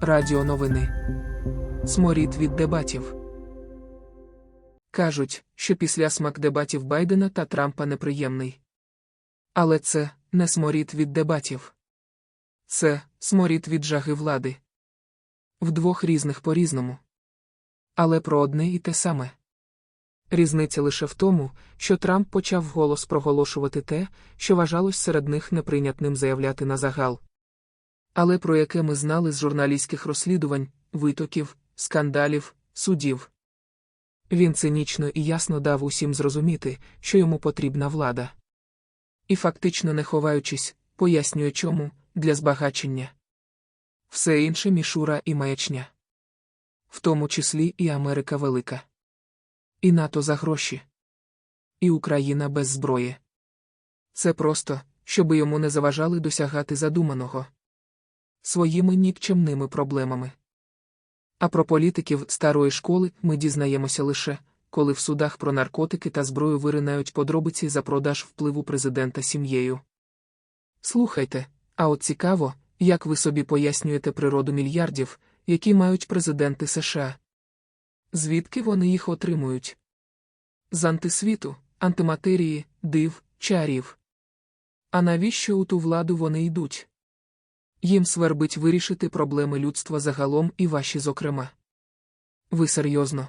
Радіо новини. Сморід від дебатів. Кажуть, що після смак дебатів Байдена та Трампа неприємний. Але це не сморід від дебатів. Це сморід від жаги влади. Вдвох різних по-різному. Але про одне і те саме. Різниця лише в тому, що Трамп почав вголос проголошувати те, що вважалось серед них неприйнятним заявляти на загал. Але про яке ми знали з журналістських розслідувань, витоків, скандалів, судів. Він цинічно і ясно дав усім зрозуміти, що йому потрібна влада. І фактично не ховаючись, пояснює чому, для збагачення. Все інше мішура і маячня. В тому числі і Америка Велика. І НАТО за гроші. І Україна без зброї. Це просто, щоби йому не заважали досягати задуманого своїми нікчемними проблемами. А про політиків старої школи ми дізнаємося лише, коли в судах про наркотики та зброю виринають подробиці за продаж впливу президента сім'єю. Слухайте, а от цікаво, як ви собі пояснюєте природу мільярдів, які мають президенти США. Звідки вони їх отримують? З антисвіту, антиматерії, див, чарів. А навіщо у ту владу вони йдуть? Їм свербить вирішити проблеми людства загалом і ваші зокрема. Ви серйозно?